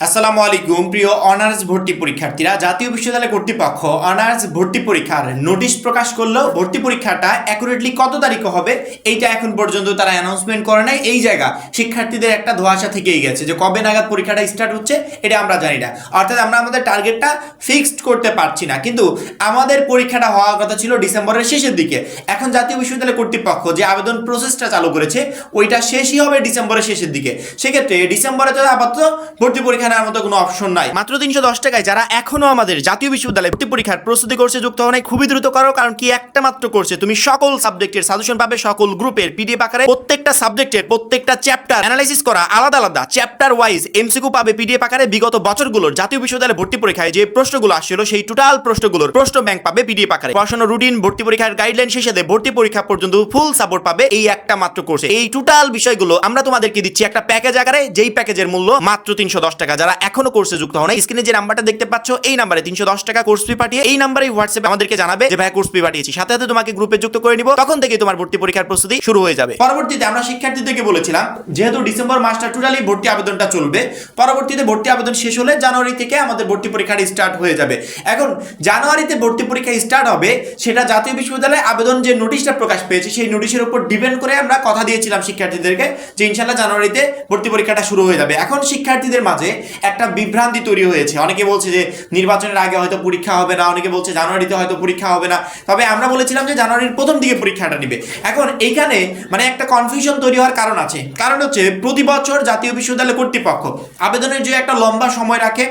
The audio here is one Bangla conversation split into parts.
আসসালামু আলাইকুম, প্রিয় অনার্স ভর্তি পরীক্ষার্থীরা। জাতীয় বিশ্ববিদ্যালয় কর্তৃপক্ষ অনার্স ভর্তি পরীক্ষার নোটিশ প্রকাশ করল। ভর্তি পরীক্ষাটা অ্যাকুরেটলি কত তারিখে হবে, এইটা এখন পর্যন্ত তারা অ্যানাউন্সমেন্ট করে নাই। এই জায়গা শিক্ষার্থীদের একটা ধোয়াশা থেকেই গেছে যে কবে নাগাদ পরীক্ষাটা স্টার্ট হচ্ছে, এটা আমরা জানি না। অর্থাৎ আমরা আমাদের টার্গেটটা ফিক্সড করতে পারছি না। কিন্তু আমাদের পরীক্ষাটা হওয়ার কথা ছিল ডিসেম্বরের শেষের দিকে। এখন জাতীয় বিশ্ববিদ্যালয় কর্তৃপক্ষ যে আবেদন প্রসেসটা চালু করেছে, ওইটা শেষই হবে ডিসেম্বরের শেষের দিকে। সেক্ষেত্রে ডিসেম্বরে তো আপাতত ভর্তি পরীক্ষা নেওয়ার মতো কোনো অপশন নাই। মাত্র তিনশো দশ টাকায় যারা এখনও আমাদের জাতীয় বিশ্ববিদ্যালয় ভর্তি পরীক্ষার প্রস্তুতি কোর্সে যুক্ত হওয়া খুবই দ্রুত করো, কারণ কি একটা মাত্র কোর্সে তুমি সকল সাবজেক্টের সাজেশন পাবে, সকল গ্রুপের পিডিএফ আকারে। প্রত্যেকটা সাবজেক্টের প্রত্যেকটা চ্যাপ্টার অ্যানালাইসিস করা আলাদা আলাদা। চ্যাপ্টার ওয়াইজ এমসিকিউ পাবে পিডিএফ আকারে। বিগত বছরগুলোর জাতীয় বিশ্ববিদ্যালয় ভর্তি পরীক্ষায় যে প্রশ্নগুলো আসছিল, সেই টোটাল প্রশ্নগুলোর প্রশ্ন ব্যাংক পাবে পিডিএফ আকারে। পড়াশোনা রুটিন ভর্তি পরীক্ষার গাইডলাইন শেষে ভর্তি পরীক্ষা পর্যন্ত ফুল সাপোর্ট পাবে এই একটা মাত্র কোর্সে এই টোটাল বিষয়গুলো আমরা তোমাদেরকে দিচ্ছি একটা প্যাকেজ আকারে, যেই প্যাকেজের মূল্য মাত্র তিনশো দশ টাকা যারা এখনও কোর্সে যুক্ত হন স্ক্রিনে যে নাম্বারটা দেখতে পাচ্ছ, এই নাম্বারে তিনশো দশ টাকা কোর্স ফি পাঠিয়ে এই নাম্বারে হোয়াটসঅ্যাপে আমাদেরকে জানাবে যে, ভাই কোর্স ফি পাঠিয়েছি। সাথে সাথে তোমাকে গ্রুপে যুক্ত করে নিব। তখন থেকে তোমার ভর্তি পরীক্ষার প্রস্তুতি শুরু হয়ে যাবে। পরবর্তীতে আমরা শিক্ষার্থীদেরকে বলেছিলাম, যেহেতু ডিসেম্বর মাসটা টোটালি ভর্তি আবেদনটা চলবে, পরবর্তীতে ভর্তি আবেদন শেষ হলে জানুয়ারি থেকে আমাদের ভর্তি পরীক্ষাটা স্টার্ট হয়ে যাবে। এখন জানুয়ারিতে ভর্তি পরীক্ষা স্টার্ট হবে, সেটা জাতীয় বিশ্ববিদ্যালয়ে আবেদন যে নোটিশটা প্রকাশ পেয়েছে, সেই নোটিশের উপর ডিপেন্ড করে আমরা কথা দিয়েছিলাম শিক্ষার্থীদেরকে যে ইনশাল্লাহ জানুয়ারিতে ভর্তি পরীক্ষাটা শুরু হয়ে যাবে। এখন শিক্ষার্থীদের মাঝে একটা বিভ্রান্তি তৈরি হয়েছে। অনেকে বলছে যে নির্বাচনের আগে হয়তো পরীক্ষা হবে না, অনেকে বলছে জানুয়ারিতে হয়তো পরীক্ষা হবে না। তবে আমরা বলেছিলাম যে জানুয়ারির প্রথম দিকে পরীক্ষাটা নিবে। এখন এইখানে মানে একটা কনফিউশন তৈরি হওয়ার কারণ আছে। কারণ হচ্ছে প্রতি বছর জাতীয় বিশ্ববিদ্যালয় কর্তৃপক্ষ আবেদনের যে একটা লম্বা সময় রাখে,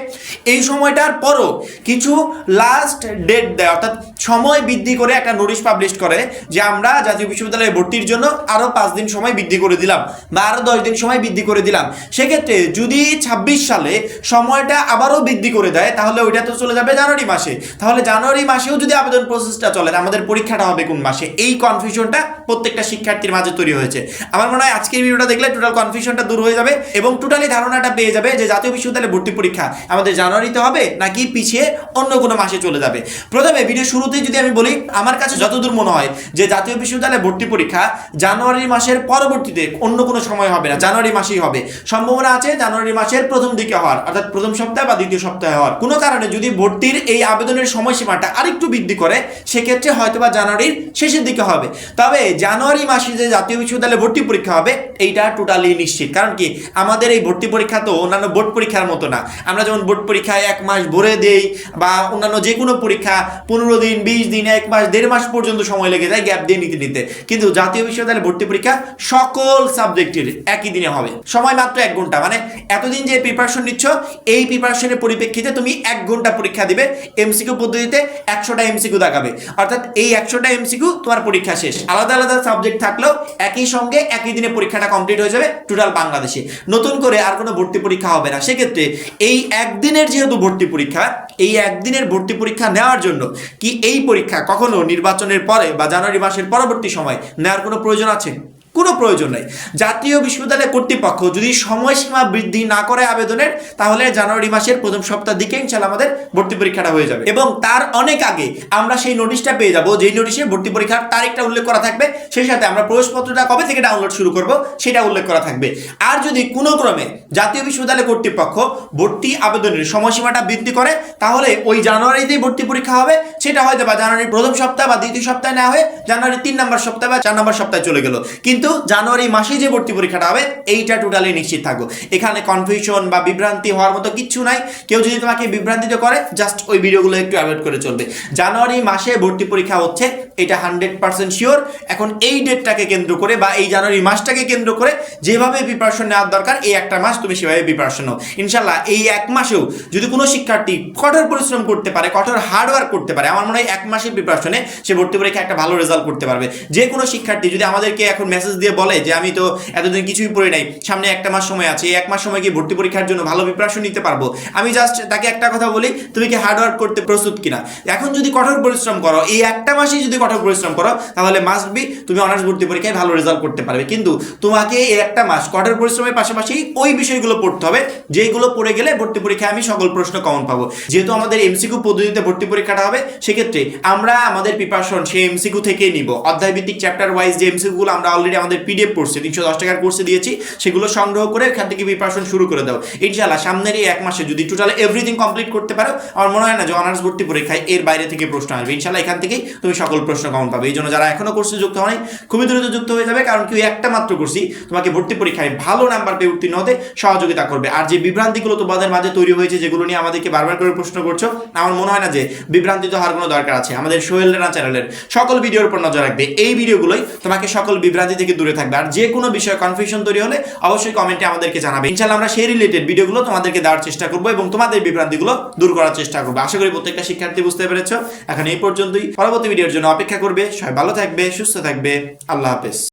এই সময়টার পরও কিছু লাস্ট ডেট দেয়। অর্থাৎ সময় বৃদ্ধি করে একটা নোটিশ পাবলিশ করে যে আমরা জাতীয় বিশ্ববিদ্যালয়ে ভর্তির জন্য আরও পাঁচ দিন সময় বৃদ্ধি করে দিলাম বা আরও দশ দিন সময় বৃদ্ধি করে দিলাম। সেক্ষেত্রে যদি ছাব্বিশ সালে সময়টা আবারও বৃদ্ধি করে দেয়, তাহলে ওইটা তো চলে যাবে জানুয়ারি মাসে। তাহলে জানুয়ারি মাসেও যদি আবেদন প্রসেসটা চলে আমাদের পরীক্ষাটা হবে কোন মাসে? এই কনফিউশনটা প্রত্যেকটা শিক্ষার্থীর মাঝে তৈরি হয়েছে। আমার মনে হয় আজকের ভিডিওটা দেখলে টোটাল কনফিউশনটা দূর হয়ে যাবে এবং টোটালি ধারণাটা পেয়ে যাবে যে জাতীয় বিশ্ববিদ্যালয়ে ভর্তি পরীক্ষা আমাদের জানুয়ারিতে হবে নাকি পিছিয়ে অন্য কোনো মাসে চলে যাবে। প্রথমে ভিডিও শুরুতেই যদি আমি বলি, আমার কাছে যতদূর মনে হয় যে জাতীয় বিশ্ববিদ্যালয়ে ভর্তি পরীক্ষা জানুয়ারি মাসের পরবর্তীতে অন্য কোনো সময় হবে না, জানুয়ারি মাসেই হবে। সম্ভাবনা আছে জানুয়ারি মাসের প্রথম দিকে হওয়ার, অর্থাৎ প্রথম সপ্তাহে বা দ্বিতীয় সপ্তাহে হওয়ার। কোনো কারণে যদি ভর্তির এই আবেদনের সময়সীমাটা আরেকটু বৃদ্ধি করে, সেক্ষেত্রে হয়তো বা জানুয়ারির শেষের দিকে হবে। তবে জানুয়ারি মাসে যে জাতীয় বিশ্ববিদ্যালয়ে ভর্তি পরীক্ষা হবে, এইটা টোটালি নিশ্চিত। কারণ কি? আমাদের এই ভর্তি পরীক্ষা তো অন্যান্য বোর্ড পরীক্ষার মতো না। আমরা যেমন বোর্ড পরীক্ষায় এক মাস ভরে দেই, বা অন্যান্য যে কোনো পরীক্ষা, পনেরো দিন, বিশ দিন, এক মাস, দেড় মাস পর্যন্ত সময় লেগে যায় গ্যাপ দিয়ে নিতে নিতে। কিন্তু জাতীয় বিশ্ববিদ্যালয়ে ভর্তি পরীক্ষা সকল সাবজেক্টের একই দিনে হবে। সময় মাত্র এক ঘণ্টা। মানে এতদিন যে প্রিপারেশন নিচ্ছ, এই প্রিপারেশনের পরিপ্রেক্ষিতে তুমি এক ঘণ্টা পরীক্ষা দিবে এমসিকিউ পদ্ধতিতে একশোটা এমসিকিউ দেখাবে। অর্থাৎ এই একশোটা এমসিকিউ তোমার পরীক্ষা শেষ। আলাদা আলাদা সাবজেক্ট থাকলেও একই সঙ্গে একই দিনে পরীক্ষাটা কমপ্লিট হয়ে যাবে টোটাল বাংলাদেশে। নতুন করে আর কোনো ভর্তি পরীক্ষা হবে না। সেক্ষেত্রে এই একদিনের যেহেতু ভর্তি পরীক্ষা, এই একদিনের ভর্তি পরীক্ষা নেওয়ার জন্য কি এই পরীক্ষা কখনো নির্বাচনের পরে বা জানুয়ারি মাসের পরবর্তী সময় নেওয়ার কোনো প্রয়োজন আছে? কোনো প্রয়োজন নাই। জাতীয় বিশ্ববিদ্যালয় কর্তৃপক্ষ যদি সময়সীমা বৃদ্ধি না করে আবেদনের, তাহলে জানুয়ারি মাসের প্রথম সপ্তাহ দিকে ইনশাল্লাহ আমাদের ভর্তি পরীক্ষাটা হয়ে যাবে। এবং তার অনেক আগে আমরা সেই নোটিশটা পেয়ে যাব, যেই নোটিশে ভর্তি পরীক্ষার তারিখটা উল্লেখ করা থাকবে, সেই সাথে আমরা প্রবেশপত্রটা কবে থেকে ডাউনলোড শুরু করব, সেটা উল্লেখ করা থাকবে। আর যদি কোনো ক্রমে জাতীয় বিশ্ববিদ্যালয় কর্তৃপক্ষ ভর্তি আবেদনের সময়সীমাটা বৃদ্ধি করে, তাহলে ওই জানুয়ারিতেই ভর্তি পরীক্ষা হবে, সেটা হয়তো বা জানুয়ারির প্রথম সপ্তাহ বা দ্বিতীয় সপ্তাহে নেওয়া হয়ে জানুয়ারির তিন নম্বর সপ্তাহ বা চার নম্বর সপ্তাহে চলে গেল। কিন্তু জানুয়ারি মাসেই যে ভর্তি পরীক্ষাটা হবে, এইটা টোটালি নিশ্চিত থাকো এখানে কনফিউশন বা বিভ্রান্তি হওয়ার মতো কিচ্ছু নাই। কেউ যদি তোমাকে বিভ্রান্তিত করে জাস্ট ওই ভিডিওগুলো একটু অ্যাভয়েড করে চলবে। জানুয়ারি মাসে ভর্তি পরীক্ষা হচ্ছে, এটা হান্ড্রেড পার্সেন্ট শিওর এখন এই ডেটটাকে কেন্দ্র করে বা এই জানুয়ারি মাসটাকে কেন্দ্র করে যেভাবে প্রিপারেশন নেওয়ার দরকার, এই একটা মাস তুমি সেভাবে প্রিপারেশন নাও। ইনশাল্লাহ এই এক মাসেও যদি কোনো শিক্ষার্থী কঠোর পরিশ্রম করতে পারে, কঠোর হার্ডওয়ার্ক করতে পারে, আমার মনে হয় এক মাসের প্রিপারেশনে সে ভর্তি পরীক্ষা একটা ভালো রেজাল্ট করতে পারবে। যে কোনো শিক্ষার্থী যদি আমাদেরকে এখন মেসেজ দিয়ে বলে যে, আমি তো এতদিন কিছুই পড়ি নাই। সামনে একটা মাস সময় আছে। এই এক মাস সময় কি ভর্তি পরীক্ষার জন্য ভালো প্রিপারেশন নিতে পারব। আমি জাস্ট তাকে একটা কথা বলি, তুমি কি হার্ডওয়ার্ক করতে প্রস্তুত কিনা? এখন যদি কঠোর পরিশ্রম করো, এই একটা মাসেই যদি কঠোর পরিশ্রম করো, তাহলে মাস্ট বি তুমি অনার্স ভর্তি পরীক্ষায় ভালো রেজাল্ট করতে পারবে। কিন্তু তোমাকে এই একটা মাস কঠোর পরিশ্রমের পাশাপাশি ওই বিষয়গুলো পড়তে হবে যেগুলো পড়ে গেলে ভর্তি পরীক্ষায় আমি সকল প্রশ্ন কমন পাবো। যেহেতু আমাদের এমসিকিউ পদ্ধতিতে ভর্তি পরীক্ষাটা হবে, সেক্ষেত্রে আমরা আমাদের প্রিপারেশন সেই এমসিকিউ থেকেই নিব। অধ্যায় ভিত্তিক চ্যাপ্টার ওয়াইজ যে এমসিকিউগুলো আমরা অলরেডি আমাদের পিডিএফ কোর্সে তিনশো দশ টাকার কোর্সে দিয়েছি, সেগুলো সংগ্রহ করে এখান থেকে প্রিপারেশন শুরু করে দাও। ইনশাআল্লাহ সামনের এই এক মাসে যদি টোটাল এভরিথিং কমপ্লিট করতে পারো, আমার মনে হয় না যে অনার্স ভর্তি পরীক্ষায় এর বাইরে থেকে প্রশ্ন আসবে। ইনশাআল্লাহ এখান থেকেই তুমি সকল প্রশ্ন কমন পাবে। এই জন্য যারা এখনও কোর্সে যুক্ত হয় খুবই দ্রুত যুক্ত হয়ে যাবে, কারণ কি একটা মাত্র কোর্সই তোমাকে ভর্তি পরীক্ষায় ভালো নাম্বার পেয়ে উত্তীর্ণ হতে সহযোগিতা করবে। আর যে বিভ্রান্তিগুলো তোমাদের মাঝে তৈরি হয়েছে, যেগুলো নিয়ে আমাদেরকে বারবার করে প্রশ্ন করছ, আমার মনে হয় না যে বিভ্রান্তি তো হওয়ার কোনো দরকার আছে। আমাদের সোহেল রানা চ্যানেলের সকল ভিডিওর উপর নজর রাখবে। এই ভিডিওগুলোই তোমাকে সকল বিভ্রান্তি থেকে দূরে থাকবে। আর যে কোনো বিষয়ে কনফিউশন তৈরি হলে অবশ্যই কমেন্টে আমাদেরকে জানাবে। ইনশাআল্লাহ আমরা সেই রিলেটেড ভিডিওগুলো তোমাদেরকে দেওয়ার চেষ্টা করব এবং তোমাদের বিভ্রান্তিগুলো দূর করার চেষ্টা করব। আশা করি প্রত্যেকটা শিক্ষার্থী বুঝতে পেরেছ। এখন এই পর্যন্তই। পরবর্তী ভিডিওর জন্য অপেক্ষা করবে। সবাই ভালো থাকবে, সুস্থ থাকবে। আল্লাহ হাফেজ।